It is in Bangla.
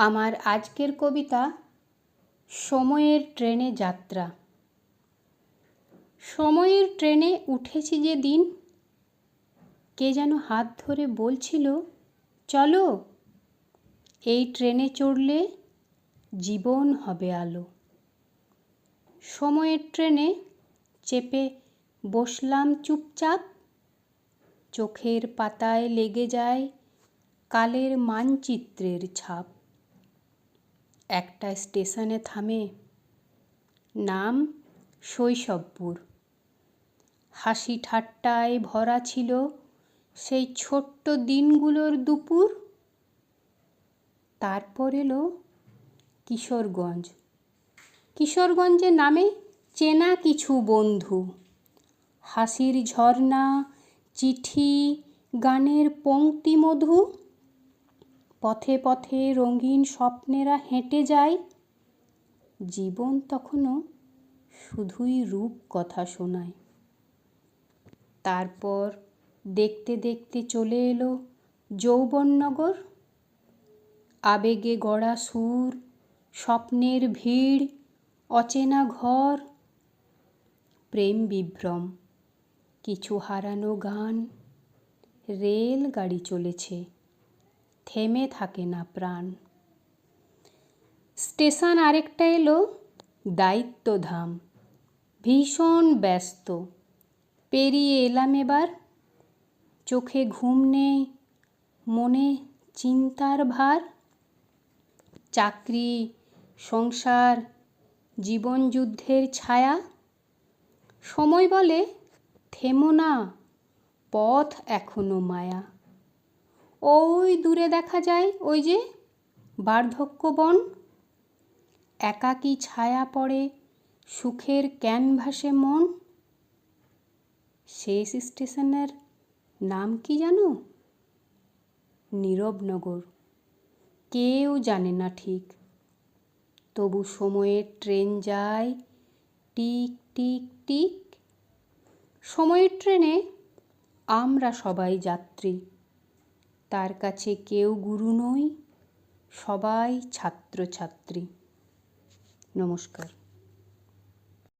আমার আজকের কবিতা সময়ের ট্রেনে যাত্রা। সময়ের ট্রেনে উঠেছি যে দিন, কে যেন হাত ধরে বলছিল, চলো, এই ট্রেনে চড়লে জীবন হবে আলো। সময়ের ট্রেনে চেপে বসলাম চুপচাপ, চোখের পাতায় লেগে যায় কালের মানচিত্রের ছাপ। একটা স্টেশনে থামে। নাম শৈশবপুর। হাসি ঠাট্টায় ভরা ছিল সেই ছোট্ট দিনগুলোর দুপুর। তারপর এলো কিশোরগঞ্জ। কিশোরগঞ্জে নামে চেনা কিছু বন্ধু। হাসির ঝর্ণা, চিঠি, গানের পংক্তি মধু পথে পথে রঙিন স্বপ্নেরা হেঁটে যায়। জীবন তখনও শুধুই রূপ কথা শোনায়। তারপর দেখতে দেখতে চলে এলো যৌবননগর। আবেগে গড়া সুর, স্বপ্নের ভিড়, অচেনা ঘর, প্রেম বিভ্রম, কিছু হারানো গান রেল গাড়ি চলেছে। থেমে থাকে না প্রাণ। স্টেশন আরেকটা এলো, দায়িত্বধাম। ভীষণ ব্যস্ত। পেরিয়ে এলাম এবার। চোখে ঘুম নেই, মনে চিন্তার ভার। চাকরি, সংসার জীবনযুদ্ধের ছায়া। সময় বলে, থেমো না, পথ এখনও মায়া। ওই দূরে দেখা যায়, ওই যে বার্ধক্য বন। একাকী ছায়া পড়ে সুখের ক্যানভাসে মন। শেষ স্টেশনের নাম কি জানো? নীরবনগর। কেউ জানে না ঠিক। তবু সময়ে ট্রেন যায়, টিক টিক টিক। সময়ের ট্রেনে আমরা সবাই যাত্রী। তার কাছে কেউ গুরু নই সবাই ছাত্রছাত্রী। নমস্কার।